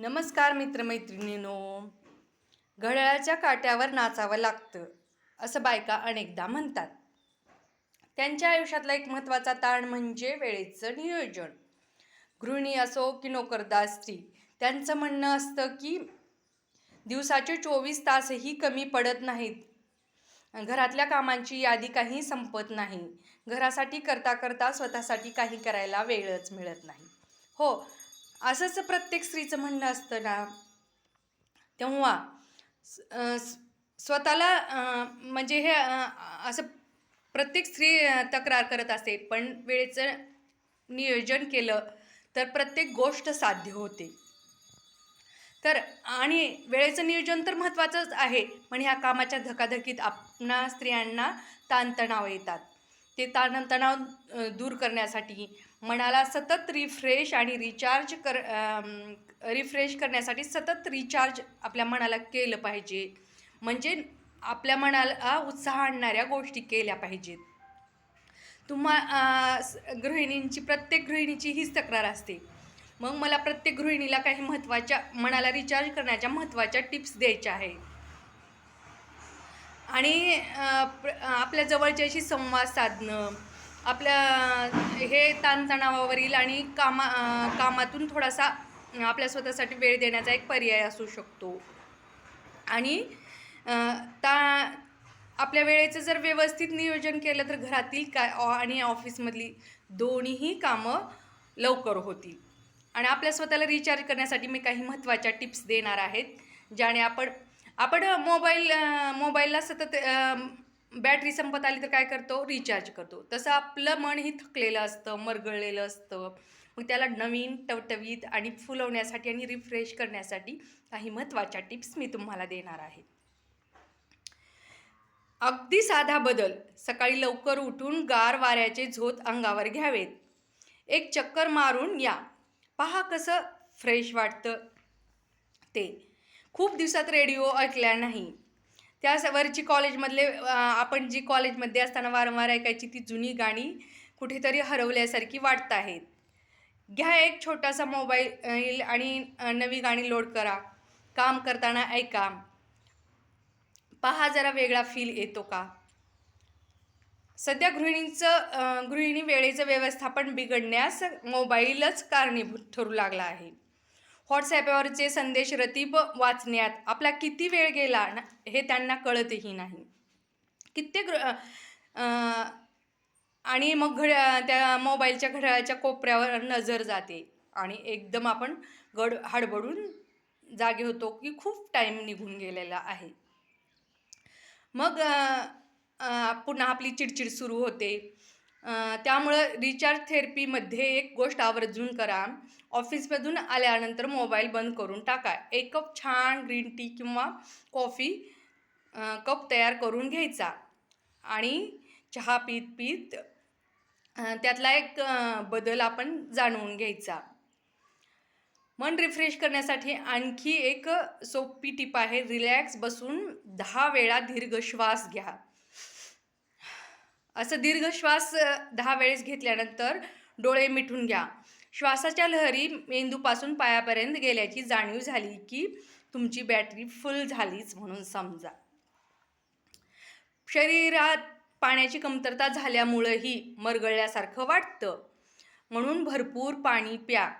नमस्कार मित्रमैत्रिणींनो. घड्याळाच्या काट्यावर नाचावं लागतं असं बायका अनेकदा म्हणतात. त्यांच्या आयुष्यातला एक महत्त्वाचा ताण म्हणजे वेळेचं नियोजन. गृहिणी असो की नोकरदार स्त्री त्यांचं म्हणणं असतं की दिवसाचे चोवीस तासही कमी पडत नाहीत. घरातल्या कामांची यादी काही संपत नाही. घरासाठी करता करता स्वतःसाठी काही करायला वेळच मिळत नाही. हो असंच प्रत्येक स्त्रीचं म्हणणं असतं ना. तेव्हा स्वतःला म्हणजे हे असं प्रत्येक स्त्री तक्रार करत असते. पण वेळेचं नियोजन केलं तर प्रत्येक गोष्ट साध्य होते. तर आणि वेळेचं नियोजन तर महत्त्वाचंच आहे. पण ह्या कामाच्या धकाधकीत आपणा स्त्रियांना ताणतणाव येतात. ते ताणतणाव दूर करण्यासाठी मनाला सतत रिफ्रेश आणि रिचार्ज कर रिफ्रेश करण्यासाठी सतत रिचार्ज आपल्या मनाला केलं पाहिजे. म्हणजे आपल्या मनाला उत्साह आणणाऱ्या गोष्टी केल्या पाहिजेत. तुम्हा गृहिणींची प्रत्येक गृहिणीची हीच तक्रार असते. मग मला प्रत्येक गृहिणीला काही महत्त्वाच्या मनाला रिचार्ज करण्याच्या महत्त्वाच्या टिप्स द्यायच्या आहे आणि आपल्या प्र- आपल्या जवळच्याशी संवाद साधणं आपल्या हे ताणतणावावरील आणि कामा कामातून थोडासा आपल्या स्वतःसाठी वेळ देण्याचा एक पर्याय असू शकतो. आणि ता आपल्या वेळेचं जर व्यवस्थित नियोजन केलं तर घरातील काय ऑ- आणि ऑफिसमधली दोन्हीही कामं लवकर होतील. आणि आपल्या स्वतःला रिचार्ज करण्यासाठी मी काही महत्त्वाच्या टिप्स देणार आहेत ज्याने आपण आपण मोबाईल मोबाईलला सतत बॅटरी संपत आली तर काय करतो? रिचार्ज करतो. तसं आपलं मनही थकलेलं असतं मरगळलेलं असतं. मग त्याला नवीन टवटवीत आणि फुलवण्यासाठी आणि रिफ्रेश करण्यासाठी काही महत्त्वाच्या टिप्स मी तुम्हाला देणार आहे. अगदी साधा बदल. सकाळी लवकर उठून गार वाऱ्याचे झोत अंगावर घ्यावेत. एक चक्कर मारून या. पहा कसं फ्रेश वाटतं ते. खूप दिवसात रेडिओ ऐकला नाही. त्यावरची कॉलेजमधले आपण जी कॉलेजमध्ये असताना वारंवार ऐकायची ती जुनी गाणी कुठेतरी हरवल्यासारखी वाटत आहेत. घ्या एक छोटासा मोबाईल आणि नवी गाणी लोड करा. काम करताना ऐका. पहा जरा वेगळा फील येतो का? सध्या गृहिणींचं गृहिणी वेळेचं व्यवस्थापन बिघडण्यास मोबाईलच कारणीभूत ठरू लागला आहे. व्हॉट्सॲपवरचे संदेश रतीब वाचण्यात आपला किती वेळ गेला ना हे त्यांना कळतही नाही. कित्येक आणि मग घड्या त्या मोबाईलच्या घड्याळाच्या कोपऱ्यावर नजर जाते आणि एकदम आपण गड हडबडून जागे होतो की खूप टाईम निघून गेलेला आहे. मग पुन्हा आपली चिडचिड सुरू होते. त्यामुळं रिचार्ज थेरपीमध्ये एक गोष्ट आवर्जून करा. ऑफिसमधून आल्यानंतर मोबाईल बंद करून टाका. एक कप छान ग्रीन टी किंवा कॉफी कप तयार करून घ्यायचा. आणि चहा पीत पीत त्यातला एक बदल आपण जाणवून घ्यायचा. मन रिफ्रेश करण्यासाठी आणखी एक सोपी टीप आहे रिलॅक्स बसून दहा वेळा दीर्घ श्वास घ्या. असं दीर्घ श्वास दहा वेळेस घेतल्यानंतर डोळे मिठून घ्या. श्वासाच्या लहरी मेंदूपासून पायापर्यंत गेल्याची जाणीव झाली की तुमची बॅटरी फुल झालीच म्हणून समजा. शरीरात पाण्याची कमतरता झाल्यामुळंही मरगळल्यासारखं वाटतं. म्हणून भरपूर पाणी प्या.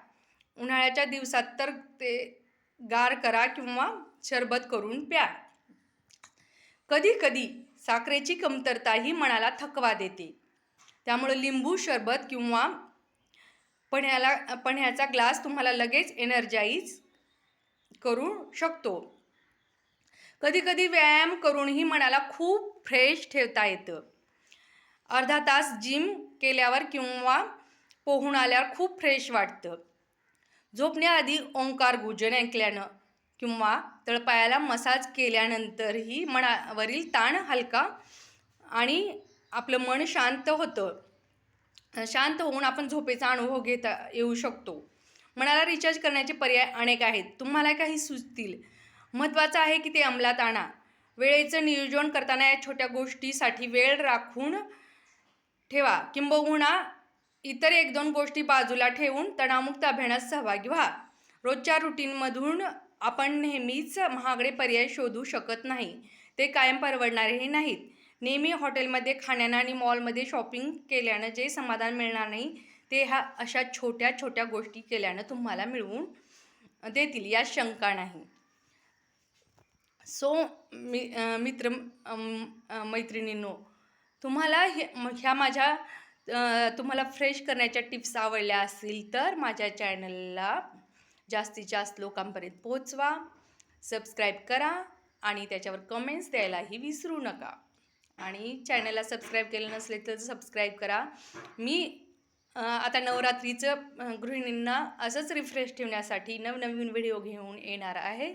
उन्हाळ्याच्या दिवसात तर ते गार करा किंवा शरबत करून प्या. कधी कधी साखरेची कमतरता ही मनाला थकवा देते. त्यामुळं लिंबू सरबत किंवा पण्याला पण्याचा ग्लास तुम्हाला लगेच एनर्जाईज करू शकतो. कधीकधी व्यायाम करूनही मनाला खूप फ्रेश ठेवता येतं. अर्धा तास जिम केल्यावर किंवा पोहून आल्यावर खूप फ्रेश वाटतं. झोपण्याआधी ओंकार गुजन ऐकल्यानं किंवा तळपायाला मसाज केल्यानंतरही मनावरील ताण हलका आणि आपलं मन शांत होतं. शांत होऊन आपण झोपेचा अनुभव घेता येऊ शकतो. मनाला रिचार्ज करण्याचे पर्याय अनेक आहेत. तुम्हाला काही सुचतील. महत्त्वाचं आहे की ते अंमलात आणा. वेळेचं नियोजन करताना या छोट्या गोष्टीसाठी वेळ राखून ठेवा. किंबहुना इतर एक दोन गोष्टी बाजूला ठेवून तणावमुक्त अभियानात सहभागी व्हा. रोजच्या रुटीनमधून आपण नेहमीच महागडे पर्याय शोधू शकत नाही. ते कायम परवडणारेही नाहीत. नेहमी हॉटेलमध्ये खाण्यानं आणि मॉलमध्ये शॉपिंग केल्यानं जे समाधान मिळणार नाही ते ह्या अशा छोट्या छोट्या गोष्टी केल्यानं तुम्हाला मिळवून देतील यात शंका नाही. सो मी मित्र मैत्रिणींनो तुम्हाला हे ह्या माझ्या तुम्हाला फ्रेश करण्याच्या टिप्स आवडल्या असतील तर माझ्या चॅनलला जास्तीत जास्त लोकांपर्यंत पोचवा सबस्क्राईब करा आणि त्याच्यावर कमेंट्स द्यायलाही विसरू नका. आणि चॅनलला सबस्क्राईब केलं नसले तर सबस्क्राईब करा. मी आता नवरात्रीचं गृहिणींना असंच रिफ्रेश ठेवण्यासाठी नवनवीन व्हिडिओ घेऊन येणार आहे.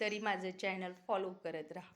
तरी माझं चॅनल फॉलो करत राहा.